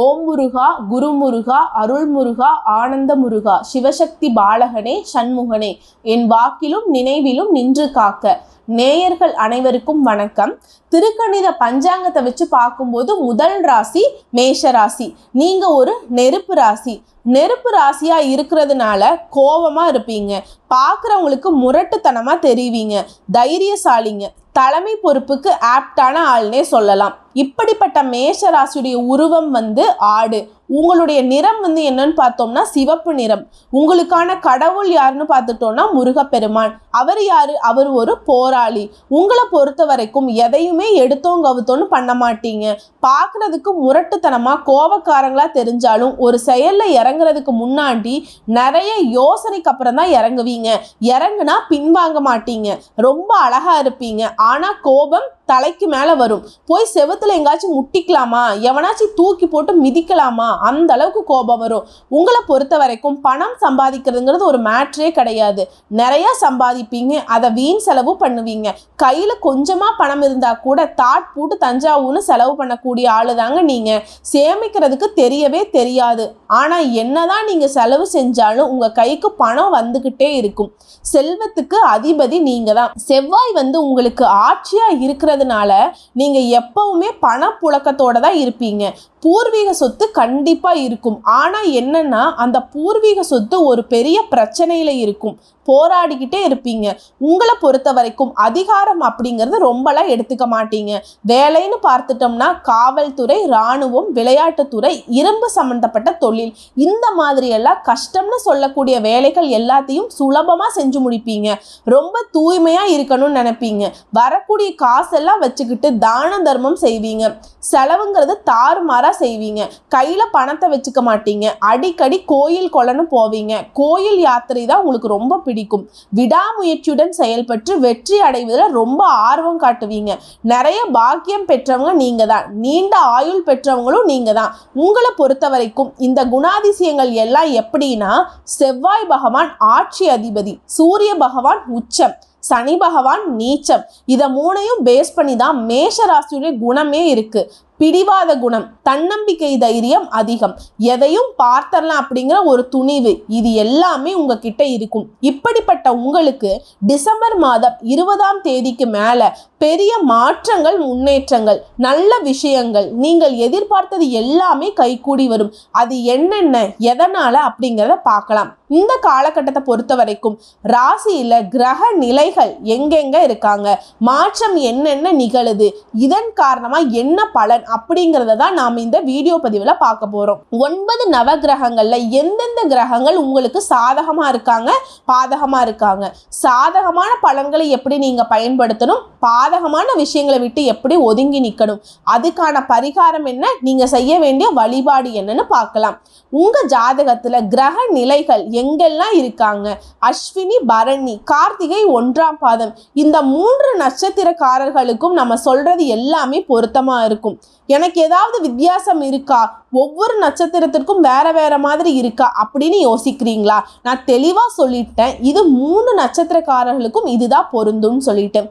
ஓம் முருகா குருமுருகா அருள்முருகா ஆனந்த முருகா சிவசக்தி பாலகனே சண்முகனே என் வாக்கிலும் நினைவிலும் நின்று காக்க. நேயர்கள் அனைவருக்கும் வணக்கம். திருக்கணித பஞ்சாங்கத்தை வச்சு பார்க்கும்போது முதல் ராசி மேஷ ராசி. நீங்க ஒரு நெருப்பு ராசி. நெருப்பு ராசியா இருக்கிறதுனால கோவமா இருப்பீங்க. பார்க்குறவங்களுக்கு முரட்டுத்தனமா தெரிவிங்க. தைரியசாலிங்க. தலைமை பொறுப்புக்கு ஆப்டான ஆள்னே சொல்லலாம். இப்படிப்பட்ட மேஷ ராசியுடைய உருவம் வந்து ஆடு. உங்களுடைய நிறம் வந்து என்னன்னு பார்த்தோம்னா சிவப்பு நிறம். உங்களுக்கான கடவுள் யாருன்னு பார்த்துட்டோம்னா முருகப்பெருமான். அவர் யாரு? அவர் ஒரு போராளி. உங்களை பொறுத்த வரைக்கும் எதையுமே எடுத்தோம் கவுத்தோன்னு பண்ண மாட்டீங்க. பார்க்கறதுக்கு முரட்டுத்தனமா கோபக்காரங்களா தெரிஞ்சாலும் ஒரு செயல்ல இறங்குறதுக்கு முன்னாடி நிறைய யோசனைக்கு அப்புறம் தான் இறங்குவீங்க. இறங்குனா பின்வாங்க மாட்டீங்க. ரொம்ப அழகா இருப்பீங்க. ஆனா கோபம் தலைக்கு மேலே வரும். போய் செவத்தில் எங்காச்சும் முட்டிக்கலாமா? எவனாச்சும் தூக்கி போட்டு மிதிக்கலாமா? அந்த அளவுக்கு கோபம் வரும். உங்களை பொறுத்த வரைக்கும் பணம் சம்பாதிக்கிறதுங்கிறது ஒரு மேட்ரே கிடையாது. நிறையா சம்பாதிப்பீங்க. அதை வீண் செலவு பண்ணுவீங்க. கையில் கொஞ்சமாக பணம் இருந்தால் கூட தாட் போட்டு தஞ்சாவூர்னு செலவு பண்ணக்கூடிய ஆளு தாங்க நீங்கள் சேமிக்கிறதுக்கு தெரியவே தெரியாது. ஆனா என்னதான் நீங்கள் செலவு செஞ்சாலும் உங்கள் கைக்கு பணம் வந்துக்கிட்டே இருக்கும். செல்வத்துக்கு அதிபதி நீங்கள் தான் செவ்வாய் வந்து உங்களுக்கு ஆட்சியாக இருக்கிற இருக்கிறதுனால நீங்க எப்பவுமே பணப்புழக்கத்தோடு தான் இருப்பீங்க. பூர்வீக சொத்து கண்டிப்பாக இருக்கும். ஆனால் என்னென்னா அந்த பூர்வீக சொத்து ஒரு பெரிய பிரச்சனையில் இருக்கும். போராடிக்கிட்டே இருப்பீங்க. உங்களை பொறுத்த வரைக்கும் அதிகாரம் அப்படிங்கிறது ரொம்பலாம் எடுத்துக்க மாட்டீங்க. வேலைன்னு பார்த்துட்டோம்னா காவல்துறை இராணுவம் விளையாட்டுத்துறை இரும்பு சம்பந்தப்பட்ட தொழில் இந்த மாதிரியெல்லாம் கஷ்டம்னு சொல்லக்கூடிய வேலைகள் எல்லாத்தையும் சுலபமாக செஞ்சு முடிப்பீங்க. ரொம்ப தூய்மையாக இருக்கணும்னு நினைப்பீங்க. வரக்கூடிய காசெல்லாம் வச்சுக்கிட்டு தான தர்மம் செய்வீங்க. செலவுங்கிறது தாறுமாறாக தாறுமாறா செய்வீங்க. கையில பணத்தை வச்சுக்க மாட்டீங்க. அடிக்கடி கோயில் கொலன்னு போவீங்க. கோயில் யாத்திரை தான் உங்களுக்கு ரொம்ப பிடிக்கும். விடாமுயற்சியுடன் செயல்பட்டு வெற்றி அடைவதில் ரொம்ப ஆர்வம் காட்டுவீங்க. நிறைய பாக்கியம் பெற்றவங்க நீங்க தான். நீண்ட ஆயுள் பெற்றவங்களும் நீங்க தான். உங்களை பொறுத்த வரைக்கும் இந்த குணாதிசயங்கள் எல்லாம் எப்படின்னா செவ்வாய் பகவான் ஆட்சி அதிபதி சூரிய பகவான் உச்சம் சனி பகவான் நீச்சம். இதை மூணையும் பேஸ் பண்ணி தான் மேஷ ராசியுடைய குணமே இருக்கு. பிடிவாத குணம் தன்னம்பிக்கை தைரியம் அதிகம். எதையும் பார்த்தரலாம் அப்படிங்கிற ஒரு துணிவு இது எல்லாமே உங்ககிட்ட இருக்கும். இப்படிப்பட்ட உங்களுக்கு டிசம்பர் மாதம் இருபதாம் தேதிக்கு மேல பெரிய மாற்றங்கள் முன்னேற்றங்கள் நல்ல விஷயங்கள் நீங்கள் எதிர்பார்த்தது எல்லாமே கைகூடி வரும். அது என்னென்ன எதனால அப்படிங்கிறத பார்க்கலாம். இந்த காலகட்டத்தை பொறுத்த வரைக்கும் ராசியில கிரக நிலைகள் எங்கெங்க இருக்காங்க? மாற்றம் என்னென்ன நிகழுது? இதன் காரணமா என்ன பலன்? அப்படிங்கிறத தான் நாம் இந்த வீடியோ பதிவில் பார்க்க போகிறோம் ஒன்பது நவ கிரகங்களில் எந்தெந்த கிரகங்கள் உங்களுக்கு சாதகமாக இருக்காங்க பாதகமாக இருக்காங்க? சாதகமான பலன்களை எப்படி நீங்கள் பயன்படுத்தணும்? பாதகமான விஷயங்களை விட்டு எப்படி ஒதுங்கி நிற்கணும் அதுக்கான பரிகாரம் என்ன? நீங்கள் செய்ய வேண்டிய வழிபாடு என்னன்னு பார்க்கலாம். உங்கள் ஜாதகத்தில் கிரக நிலைகள் எங்கெல்லாம் இருக்காங்க? அஸ்வினி பரணி கார்த்திகை ஒன்றாம் பாதம். இந்த மூன்று நட்சத்திரக்காரர்களுக்கும் நம்ம சொல்கிறது எல்லாமே பொருத்தமாக இருக்கும். எனக்கு ஏதாவது வித்தியாசம் இருக்கா? ஒவ்வொரு நட்சத்திரத்திற்கும் வேற வேற மாதிரி இருக்கா? அப்படின்னு யோசிக்கிறீங்களா? நான் தெளிவாக சொல்லிட்டேன். இது மூணு நட்சத்திரக்காரர்களுக்கும் இதுதான் பொருந்தும்னு சொல்லிட்டேன்.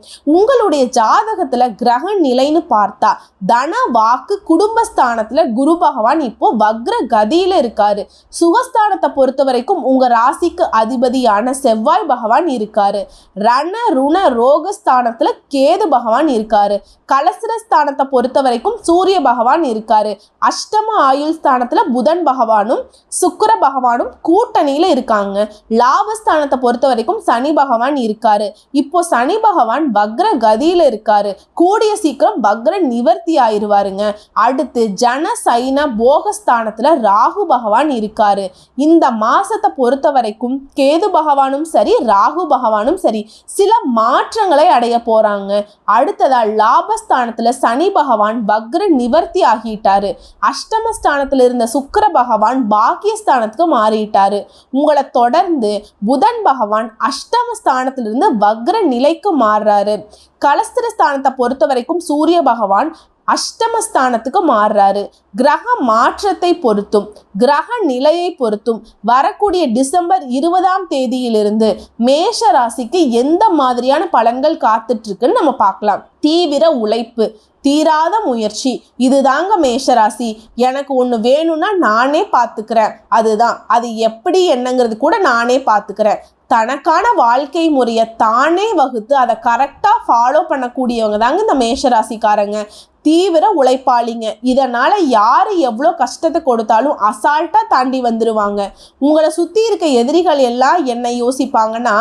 உங்களுடைய ஜாதகத்துல கிரக நிலைன்னு பார்த்தா தன வாக்கு குடும்பஸ்தானத்துல குரு பகவான் இப்போ வக்ர கதியில இருக்காரு. சுகஸ்தானத்தை பொறுத்த வரைக்கும் உங்க ராசிக்கு அதிபதியான செவ்வாய் பகவான் இருக்காரு. ரண ருண ரோகஸ்தானத்துல கேது பகவான் இருக்காரு. கலசர ஸ்தானத்தை பொறுத்த வரைக்கும் சூரிய பகவான் இருக்காரு. அஷ்டம ஆயுள் ஸ்தானத்துல புதன் பகவானும் சுக்கர பகவானும் கூட்டணியில இருக்காங்க. லாபஸ்தானத்தை பொறுத்த வரைக்கும் சனி பகவான் இருக்காரு. இப்போ சனி பகவான் வக்ர கதியில இருக்காரு. கூடிய சீக்கிரம் பக்ரன் நிவர்த்தி ஆயிருவாருங்க. அடுத்து ஜன சைன போகஸ்தானத்துல ராகு பகவான் இருக்காரு. இந்த மாசத்தை பொறுத்த வரைக்கும் கேது பகவானும் சரி ராகு பகவானும் சரி சில மாற்றங்களை அடைய போறாங்க. அடுத்ததா லாபஸ்தானத்துல சனி பகவான் பக்ர நிவர்த்தி ஆகிட்டாரு. அஷ்டமஸ்தானத்துல இருந்த சுக்கர பகவான் பாக்கியஸ்தானத்துக்கு மாறிட்டாரு. உங்களை தொடர்ந்து புதன் பகவான் அஷ்டமஸ்தானத்திலிருந்து வக்ர நிலைக்கு மாறுறாரு. கலஸ்திர ஸ்தானத்தை பொறுத்த வரைக்கும் சூரிய பகவான் அஷ்டமஸ்தானத்துக்கு மாறுறாரு. கிரக மாற்றத்தை பொறுத்தும் கிரக நிலையை பொறுத்தும் வரக்கூடிய டிசம்பர் இருபதாம் தேதியிலிருந்து மேஷ ராசிக்கு எந்த மாதிரியான பலன்கள் காத்துட்ருக்குன்னு நம்ம பார்க்கலாம். தீவிர உழைப்பு தீராத முயற்சி இதுதாங்க மேஷராசி எனக்கு ஒன்று வேணும்னா நானே பார்த்துக்கிறேன் அதுதான். அது எப்படி என்னங்கிறது கூட நானே பார்த்துக்கிறேன் தனக்கான வாழ்க்கை முறையை தானே வகுத்து அதை கரெக்டாக ஃபாலோ பண்ணக்கூடியவங்க தாங்க இந்த மேஷராசிக்காரங்க தீவிர உழைப்பாளிங்க. இதனால் யார் எவ்வளோ கஷ்டத்தை கொடுத்தாலும் அசால்ட்டாக தாண்டி வந்துடுவாங்க உங்களை சுற்றி இருக்க எதிரிகள் எல்லாம் என்ன யோசிப்பாங்கன்னா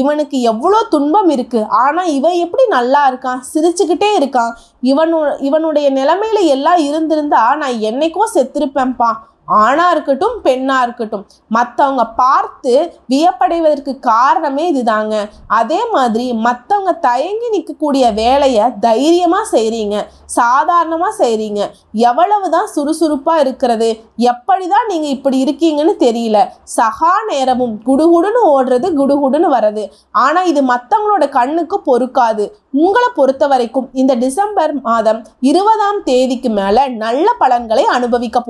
இவனுக்கு எவ்வளோ துன்பம் இருக்குது ஆனால் இவன் எப்படி நல்லா இருக்கான்? சிரிச்சுக்கிட்டே இருக்கான். இவனு இவனுடைய நிலைமையில எல்லாம் இருந்திருந்தா நான் என்னைக்கோ செத்திருப்பேன்ப்பா. ஆணாக இருக்கட்டும் பெண்ணாக இருக்கட்டும். மற்றவங்க பார்த்து வியப்படைவதற்கு காரணமே இதுதாங்க. அதே மாதிரி மற்றவங்க தயங்கி நிற்கக்கூடிய வேலையை தைரியமாக செய்கிறீங்க சாதாரணமாக செய்கிறீங்க எவ்வளவு தான் சுறுசுறுப்பாக இருக்கிறது எப்படி தான் நீங்கள் இப்படி இருக்கீங்கன்னு தெரியல. சகா நேரமும் குடுகுடுன்னு ஓடுறது குடுகுடுன்னு வர்றது. ஆனால் இது மற்றவங்களோட கண்ணுக்கு பொறுக்காது. உங்களை பொறுத்த வரைக்கும் இந்த டிசம்பர் மாதம் இருபதாம் தேதிக்கு மேலே நல்ல பலன்களை அனுபவிக்க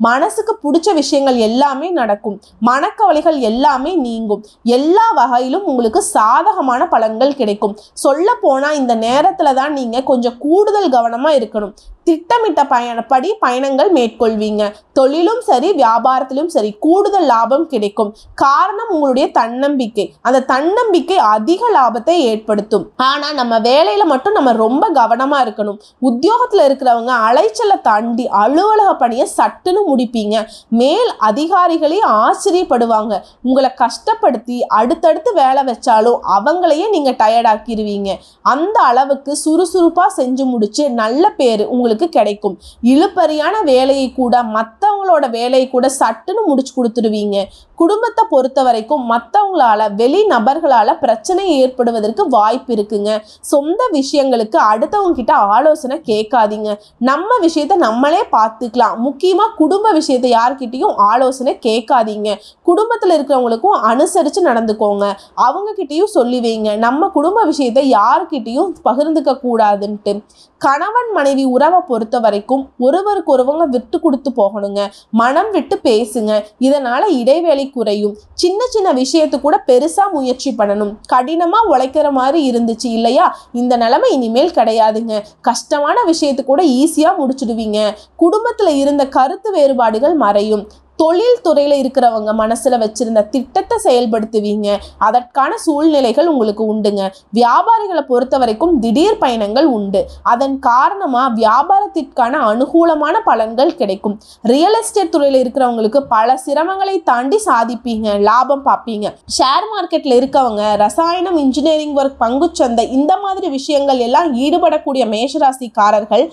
மன மனசுக்கு பிடிச்ச விஷயங்கள் எல்லாமே நடக்கும். மனக்கவலைகள் எல்லாமே நீங்கும். எல்லா வகையிலும் உங்களுக்கு சாதகமான பலன்கள் கிடைக்கும். சொல்ல போனால் இந்த நேரத்தில் தான் நீங்கள் கொஞ்சம் கூடுதல் கவனமாக இருக்கணும். திட்டமிட்ட பயணப்படி பயணங்கள் மேற்கொள்வீங்க. தொழிலும் சரி வியாபாரத்திலும் சரி கூடுதல் லாபம் கிடைக்கும். காரணம் உங்களுடைய தன்னம்பிக்கை. அந்த தன்னம்பிக்கை அதிக லாபத்தை ஏற்படுத்தும். ஆனா நம்ம வேலையில மட்டும் நம்ம ரொம்ப கவனமா இருக்கணும். உத்தியோகத்துல இருக்கிறவங்க அலைச்சலை தாண்டி அலுவலக பணியை சட்டுன்னு முடிப்பீங்க மேல் அதிகாரிகளே ஆச்சரியப்படுவாங்க. உங்களை கஷ்டப்படுத்தி அடுத்தடுத்து வேலை வச்சாலும் அவங்களையே நீங்கள் டயர்டாக்கிடுவீங்க அந்த அளவுக்கு சுறுசுறுப்பாக செஞ்சு முடிச்சு நல்ல பேர் உங்களுக்கு கிடைக்கும். இழுப்பறியான வேலையை கூட மற்றவங்களோட வேலையை கூட சட்டுன்னு முடிச்சு கொடுத்துருவீங்க. குடும்பத்தை பொறுத்த வரைக்கும் மற்றவங்களால வெளி நபர்களால் பிரச்சனை ஏற்படுவதற்கு வாய்ப்பு இருக்குங்க. சொந்த விஷயங்களுக்கு அடுத்தவங்க கிட்ட ஆலோசனை கேட்காதீங்க. நம்ம விஷயத்த நம்மளே பார்த்துக்கலாம். முக்கியமாக குடும்ப விஷயத்தை யார்கிட்டையும் ஆலோசனை கேட்காதீங்க. குடும்பத்தில் இருக்கிறவங்களுக்கும் அனுசரித்து நடந்துக்கோங்க. அவங்கக்கிட்டேயும் சொல்லி வைங்க. நம்ம குடும்ப விஷயத்தை யார்கிட்டையும் பகிர்ந்துக்க கூடாதுன்ட்டு. கணவன் மனைவி உறவை பொறுத்த வரைக்கும் ஒருவருக்கு ஒருவங்க விட்டு கொடுத்து போகணுங்க. மனம் விட்டு பேசுங்க. இதனால இடைவெளி குறையும். சின்ன சின்ன விஷயத்து கூட பெருசா முயற்சி பண்ணணும். கடினமா உழைக்கிற மாதிரி இருந்துச்சு இல்லையா? இந்த நிலைமை இனிமேல் கிடையாதுங்க. கஷ்டமான விஷயத்து கூட ஈஸியா முடிச்சிடுவீங்க. குடும்பத்துல இருந்த கருத்து வேறுபாடுகள் மறையும். தொழில் துறையில் இருக்கிறவங்க மனசில் வச்சிருந்த திட்டத்தை செயல்படுத்துவீங்க. அதற்கான சூழ்நிலைகள் உங்களுக்கு உண்டுங்க. வியாபாரிகளை பொறுத்த வரைக்கும் திடீர் பயணங்கள் உண்டு. அதன் காரணமாக வியாபாரத்திற்கான அனுகூலமான பலன்கள் கிடைக்கும். ரியல் எஸ்டேட் துறையில் இருக்கிறவங்களுக்கு பல சிரமங்களை தாண்டி சாதிப்பீங்க. லாபம் பார்ப்பீங்க. ஷேர் மார்க்கெட்டில் இருக்கவங்க ரசாயனம் இன்ஜினியரிங் ஒர்க் பங்குச்சந்தை இந்த மாதிரி விஷயங்கள் எல்லாம் ஈடுபடக்கூடிய மேஷராசிக்காரர்கள்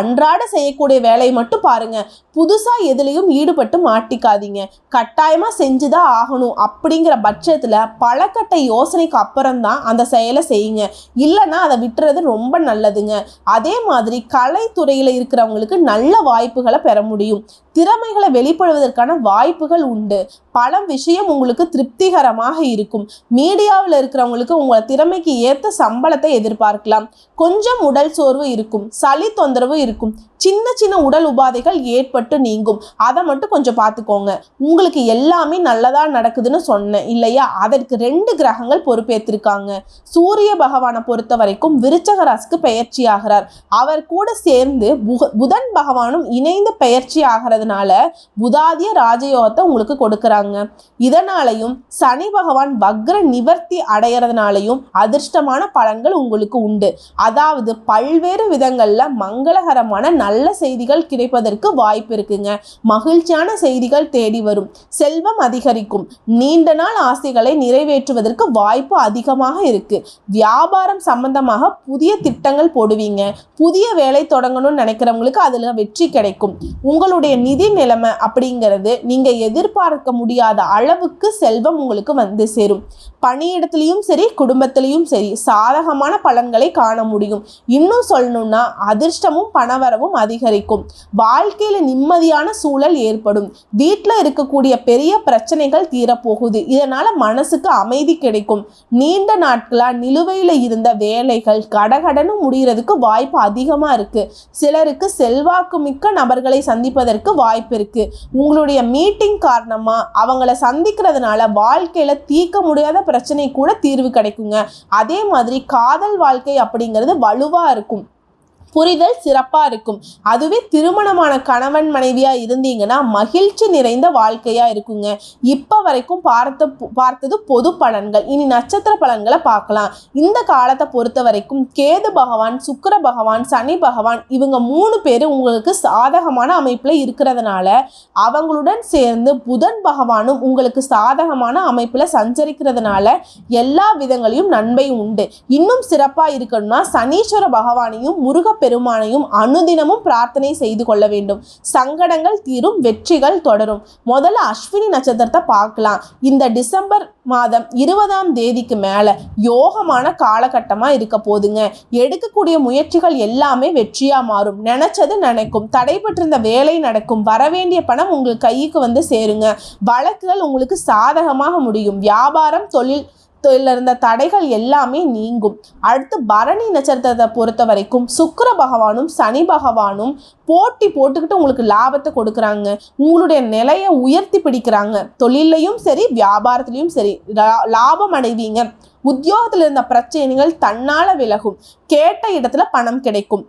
அன்றாட செய்யக்கூடிய வேலையை மட்டும் பாருங்க. புதுசாக எதுலேயும் ஈடுபட்டு மாட்டி மாட்டிக்காதீங்க கட்டாயமாக செஞ்சுதான் ஆகணும் அப்படிங்கிற பட்சத்தில் பழக்கட்ட யோசனைக்கு அப்புறம் தான் அந்த செயலை செய்யுங்க. இல்லைன்னா அதை விட்டுறது ரொம்ப நல்லதுங்க. அதே மாதிரி கலைத்துறையில் இருக்கிறவங்களுக்கு நல்ல வாய்ப்புகளை பெற முடியும். திறமைகளை வெளிப்படுவதற்கான வாய்ப்புகள் உண்டு. பல விஷயம் உங்களுக்கு திருப்திகரமாக இருக்கும். மீடியாவில் இருக்கிறவங்களுக்கு உங்கள் திறமைக்கு ஏற்ற சம்பளத்தை எதிர்பார்க்கலாம். கொஞ்சம் உடல் சோர்வு இருக்கும். சளி தொந்தரவு இருக்கும். சின்ன சின்ன உடல் உபாதைகள் ஏற்பட்டு நீங்கும். அதை மட்டும் கொஞ்சம் பார்த்துக்கோங்க. உங்களுக்கு எல்லாமே நல்லதாக நடக்குதுன்னு சொன்னேன் இல்லையா? அதற்கு ரெண்டு கிரகங்கள் பொறுப்பேற்றிருக்காங்க. சூரிய பகவானை பொறுத்த வரைக்கும் விருச்சக ராசிக்கு பெயர்ச்சி ஆகிறார். அவர் கூட சேர்ந்து புக- புதன் பகவானும் இணைந்து பெயர்ச்சி ஆகிறதுனால புதாதிய ராஜயோகத்தை உங்களுக்கு கொடுக்குறாங்க. இதனாலையும் சனி பகவான் வக்ர நிவர்த்தி அடையிறதுனாலையும் அதிர்ஷ்டமான பலன்கள் உங்களுக்கு உண்டு. அதாவது பல்வேறு விதங்களில் மங்களகரமான நல்ல செய்திகள் கிடைப்பதற்கு வாய்ப்பு இருக்குங்க. மகிழ்ச்சியான செய்திகள் தேடி வரும். செல்வம் அதிகரிக்கும். நீண்ட நாள் ஆசைகளை நிறைவேற்றுவதற்கு வாய்ப்பு அதிகமாக இருக்கு. வியாபாரம் சம்பந்தமாக புதிய திட்டங்கள் போடுவீங்க. புதிய வேலை தொடங்கணும்னு நினைக்கிறவங்களுக்கு அதில் வெற்றி கிடைக்கும். உங்களுடைய நிதி நிலைமை அப்படிங்கிறது நீங்கள் எதிர்பார்க்க முடியாத அளவுக்கு செல்வம் உங்களுக்கு வந்து சேரும். பணியிடத்துலையும் சரி குடும்பத்திலையும் சரி சாதகமான பலன்களை காண முடியும். இன்னும் சொல்லணும்னா அதிர்ஷ்டமும் பணவரவும் அதிகரிக்கும். வாழ்க்கையில நிம்மதியான சூழல் ஏற்படும். வீட்டில் இருக்கக்கூடிய பெரிய பிரச்சனைகள் தீரப்போகுது. இதனால மனசுக்கு அமைதி கிடைக்கும். நீண்ட நாட்களா நிலுவையில் இருந்த வேலைகள் கடகடன்னு முடிகிறதுக்கு வாய்ப்பு அதிகமா இருக்கு. சிலருக்கு செல்வாக்கு மிக்க நபர்களை சந்திப்பதற்கு வாய்ப்பு இருக்கு. உங்களுடைய மீட்டிங் காரணமா அவங்கள சந்திக்கிறதுனால வாழ்க்கையில தீர்க்க முடியாத பிரச்சனை கூட தீர்வு கிடைக்குங்க. அதே மாதிரி காதல் வாழ்க்கை அப்படிங்கிறது வலுவா இருக்கும். புரிதல் சிறப்பாக இருக்கும். அதுவே திருமணமான கணவன் மனைவியாக இருந்தீங்கன்னா மகிழ்ச்சி நிறைந்த வாழ்க்கையாக இருக்குங்க. இப்போ வரைக்கும் பார்த்த பார்த்தது பொது பலன்கள். இனி நட்சத்திர பலன்களை பார்க்கலாம். இந்த காலத்தை பொறுத்த வரைக்கும் கேது பகவான் சுக்கர பகவான் சனி பகவான் இவங்க மூணு பேர் உங்களுக்கு சாதகமான அமைப்பில் இருக்கிறதுனால அவங்களுடன் சேர்ந்து புதன் பகவானும் உங்களுக்கு சாதகமான அமைப்பில் சஞ்சரிக்கிறதுனால எல்லா விதங்களையும் நன்மை உண்டு. இன்னும் சிறப்பாக இருக்கணும்னா சனீஸ்வர பகவானையும் முருக பெருமானையும் அனுதினமும் பிரார்த்தனை செய்து கொள்ள வேண்டும். சங்கடங்கள் தீரும் வெற்றிகள் தொடரும். முதல்ல அஸ்வினி நட்சத்திரத்தை பார்க்கலாம். இந்த டிசம்பர் மாதம் இருபதாம் தேதிக்கு மேலே யோகமான காலகட்டமாக இருக்க போதுங்க. எடுக்கக்கூடிய முயற்சிகள் எல்லாமே வெற்றியாக மாறும். நினச்சது நினைக்கும் தடைபட்டிருந்த வேலை நடக்கும் வரவேண்டிய பணம் உங்களுக்கு கைக்கு வந்து சேருங்க. வழக்குகள் உங்களுக்கு சாதகமாக முடியும். வியாபாரம் தொழில் தொழில இருந்த தடைகள் எல்லாமே நீங்கும். அடுத்து பரணி நட்சத்திரத்தை பொறுத்த வரைக்கும் சுக்கர பகவானும் சனி பகவானும் போட்டி போட்டுக்கிட்டு உங்களுக்கு லாபத்தை கொடுக்குறாங்க. உங்களுடைய நிலையை உயர்த்தி பிடிக்கிறாங்க. தொழிலையும் சரி வியாபாரத்துலேயும் சரி லா- லாபம் அடைவீங்க. உத்தியோகத்தில் இருந்த பிரச்சனைகள் தன்னால் விலகும். கேட்ட இடத்துல பணம் கிடைக்கும்.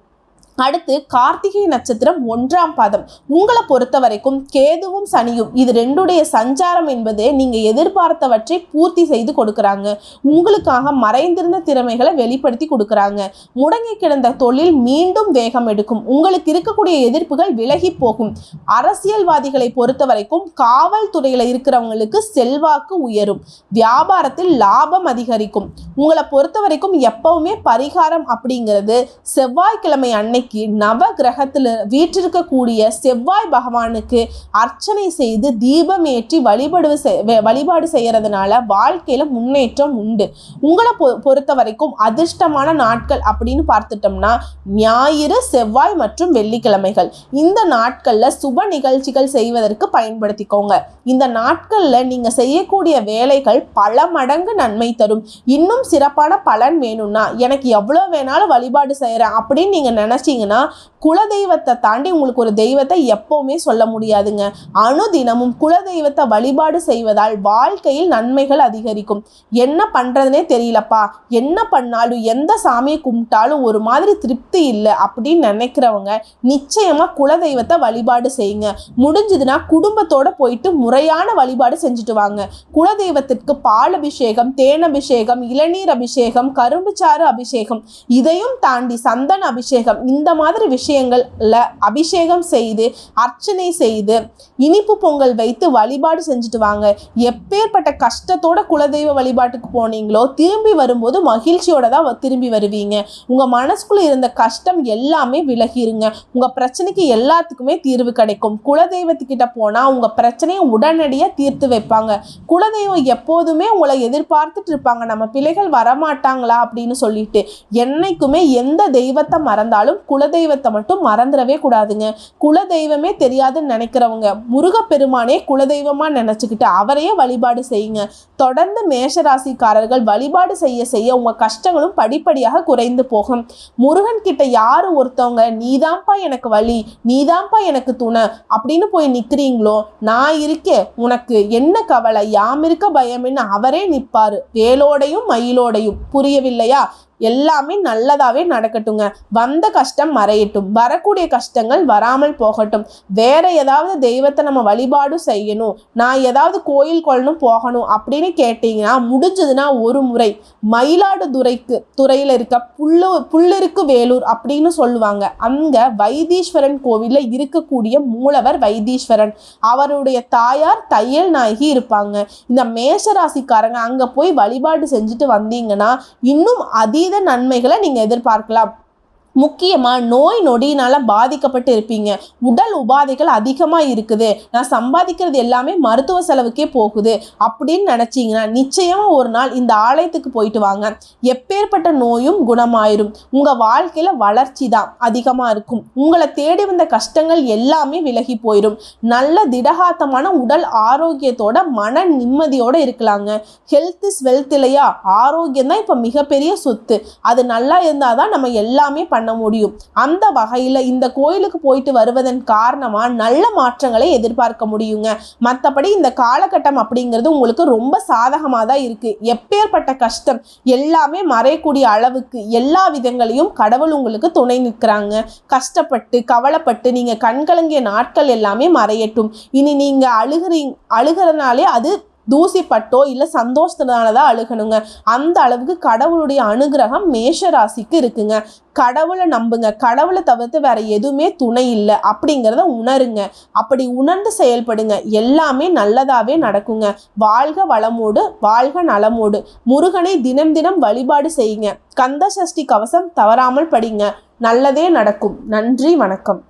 அடுத்து கார்த்திகை நட்சத்திரம் ஒன்றாம் பாதம். உங்களை பொறுத்த வரைக்கும் கேதுவும் சனியும் இது ரெண்டுடைய சஞ்சாரம் என்பது நீங்க எதிர்பார்த்தவற்றை பூர்த்தி செய்து கொடுக்கறாங்க. உங்களுக்காக மறைந்திருந்த திறமைகளை வெளிப்படுத்தி கொடுக்கறாங்க. முடங்கி கிடந்த தொழில் மீண்டும் வேகம் எடுக்கும். உங்களுக்கு இருக்கக்கூடிய எதிர்ப்புகள் விலகி போகும். அரசியல்வாதிகளை பொறுத்த வரைக்கும் காவல்துறையில இருக்கிறவங்களுக்கு செல்வாக்கு உயரும். வியாபாரத்தில் லாபம் அதிகரிக்கும். உங்களை பொறுத்த வரைக்கும் எப்பவுமே பரிகாரம் அப்படிங்கிறது செவ்வாய்க்கிழமை அன்னைக்கு நவ கிரகத்தில் வீற்றிருக்கக்கூடிய செவ்வாய் பகவானுக்கு அர்ச்சனை செய்து தீபம் ஏற்றி வழிபடு செய்- வழிபாடு செய்யறதுனால வாழ்க்கையில முன்னேற்றம் உண்டு. உங்களை பொ பொறுத்த வரைக்கும் அதிர்ஷ்டமான நாட்கள் அப்படின்னு பார்த்துட்டோம்னா ஞாயிறு செவ்வாய் மற்றும் வெள்ளிக்கிழமைகள். இந்த நாட்கள்ல சுப நிகழ்ச்சிகள் செய்வதற்கு பயன்படுத்திக்கோங்க. இந்த நாட்கள்ல நீங்க செய்யக்கூடிய வேலைகள் பல மடங்கு நன்மை தரும். இன்னும் சிறப்பான பலன் வேணும்னா எனக்கு எவ்வளோ வேணாலும் வழிபாடு செய்கிறேன் அப்படின்னு நீங்கள் நினச்சிங்கன்னா குலதெய்வத்தை தாண்டி உங்களுக்கு ஒரு தெய்வத்தை எப்பவுமே சொல்ல முடியாதுங்க. அனுதினமும் குலதெய்வத்தை வழிபாடு செய்வதால் வாழ்க்கையில் நன்மைகள் அதிகரிக்கும். என்ன பண்ணுறதுனே தெரியலப்பா. என்ன பண்ணாலும் எந்த சாமியை கும்பிட்டாலும் ஒரு மாதிரி திருப்தி இல்லை அப்படின்னு நினைக்கிறவங்க நிச்சயமாக குலதெய்வத்தை வழிபாடு செய்யுங்க. முடிஞ்சதுன்னா குடும்பத்தோட போயிட்டு முறையான வழிபாடு செஞ்சுட்டு வாங்க. குலதெய்வத்திற்கு பால் அபிஷேகம் தேன் அபிஷேகம் இளநீர் அபிஷேகம் கரும்புச்சாறு அபிஷேகம் இதையும் தாண்டி சந்தன அபிஷேகம் இந்த மாதிரி விஷயங்கள்ல அபிஷேகம் செய்து அர்ச்சனை செய்து இனிப்பு பொங்கல் வைத்து வழிபாடு செஞ்சுட்டு வாங்க. எப்பேற்பட்ட கஷ்டத்தோட குலதெய்வ வழிபாட்டுக்கு போனீங்களோ திரும்பி வரும்போது மகிழ்ச்சியோட தான் திரும்பி வருவீங்க. உங்கள் மனசுக்குள்ளே இருந்த கஷ்டம் எல்லாமே விலகிருங்க. உங்கள் பிரச்சனைக்கு எல்லாத்துக்குமே தீர்வு கிடைக்கும். குலதெய்வத்துக்கிட்ட போனால் உங்கள் பிரச்சனையை உடனடியாக தீர்த்து வைப்பாங்க. குலதெய்வம் எப்போதுமே உங்களை எதிர்பார்த்துட்டு இருப்பாங்க. நம்ம பிள்ளைகள் வரமாட்டாங்களா அப்படின்னு சொல்லிட்டு என்னைக்குமே எந்த தெய்வத்தை மறந்தாலும் குலதெய்வத்தை மட்டும் மறந்துடவே கூடாதுங்க. குலதெய்வமே தெரியாதுன்னு நினைக்கிறவங்க முருகப்பெருமானே குலதெய்வமாக நினச்சிக்கிட்டு அவரையே வழிபாடு செய்யுங்க. தொடர்ந்து மேஷராசிக்காரர்கள் வழிபாடு செய்ய செய்ய உங்கள் கஷ்டங்களும் படிப்படியாக குறைந்து போகும். முருகன் கிட்ட யார் ஒருத்தவங்க நீதான்ப்பா எனக்கு வழி நீதான்ப்பா எனக்கு துணை அப்படின்னு போய் நிற்கிறீங்களோ நான் இருக்கேன் உனக்கு என்ன கவலை யாம் இருக்க பயம்னு அவரே நிற்பார் வேலோடையும் மயிலோடையும். புரியவில்லையா? எல்லாமே நல்லதாகவே நடக்கட்டுங்க. வந்த கஷ்டம் மறையட்டும். வரக்கூடிய கஷ்டங்கள் வராமல் போகட்டும். வேற ஏதாவது தெய்வத்தை நம்ம வழிபாடு செய்யணும். நான் ஏதாவது கோயில் கொள்ளணும் போகணும் அப்படின்னு கேட்டீங்கன்னா முடிஞ்சதுன்னா ஒரு முறை மயிலாடுதுறைக்கு துறையில் இருக்க புல்லு புல்லிருக்கு வேலூர் அப்படின்னு சொல்லுவாங்க. அங்கே வைத்தீஸ்வரன் கோவிலில் இருக்கக்கூடிய மூலவர் வைத்தீஸ்வரன். அவருடைய தாயார் தையல் நாயகி இருப்பாங்க. இந்த மேஷ ராசிக்காரங்க போய் வழிபாடு செஞ்சுட்டு வந்தீங்கன்னா இன்னும் அதீத நன்மைகளை நீங்கள் எதிர்பார்க்கலாம். முக்கியமாக நோய் நொடியினால் பாதிக்கப்பட்டு இருப்பீங்க. உடல் உபாதைகள் அதிகமாக இருக்குது. நான் சம்பாதிக்கிறது எல்லாமே மருத்துவ செலவுக்கே போகுது. அப்படின்னு நினச்சிங்கன்னா நிச்சயமாக ஒரு நாள் இந்த ஆலயத்துக்கு போயிட்டு வாங்க. எப்பேற்பட்ட நோயும் குணமாயிரும். உங்கள் வாழ்க்கையில் வளர்ச்சி தான் அதிகமாக இருக்கும். உங்களை தேடி வந்த கஷ்டங்கள் எல்லாமே விலகி போயிடும் நல்ல திடகாத்தமான உடல் ஆரோக்கியத்தோட மன நிம்மதியோடு இருக்கலாங்க. ஹெல்த் இஸ் வெல்த் இல்லையா? ஆரோக்கியம் தான் இப்போ மிகப்பெரிய சொத்து. அது நல்லா இருந்தால் தான் நம்ம எல்லாமே பண்ண முடியும். அந்த வகையில் இந்த கோயிலுக்கு போயிட்டு வருவதன் காரணமாக நல்ல மாற்றங்களை எதிர்பார்க்க முடியுங்க. மற்றபடி இந்த காலகட்டம் அப்படிங்கிறது உங்களுக்கு ரொம்ப சாதகமாக தான் இருக்குது எப்பேற்பட்ட கஷ்டம் எல்லாமே மறையக்கூடிய அளவுக்கு எல்லா விதங்களையும் கடவுள் உங்களுக்கு துணை நிற்கிறாங்க. கஷ்டப்பட்டு கவலைப்பட்டு நீங்கள் கண்கலங்கிய நாட்கள் எல்லாமே மறையட்டும். இனி நீங்கள் அழுகிறீங்க அழுகிறனாலே அது தூசிப்பட்டோ இல்லை சந்தோஷத்தினால தான் அழுகணுங்க. அந்த அளவுக்கு கடவுளுடைய அனுகிரகம் மேஷ ராசிக்கு இருக்குங்க. கடவுளை நம்புங்க. கடவுளை தவிர்த்து வேற எதுவுமே துணை இல்லை அப்படிங்கிறத உணருங்க. அப்படி உணர்ந்து செயல்படுங்க. எல்லாமே நல்லதாவே நடக்குங்க. வாழ்க வளமோடு வாழ்க நலமோடு. முருகனை தினம் தினம் வழிபாடு செய்யுங்க. கந்த சஷ்டி கவசம் தவறாமல் படிங்க. நல்லதே நடக்கும். நன்றி வணக்கம்.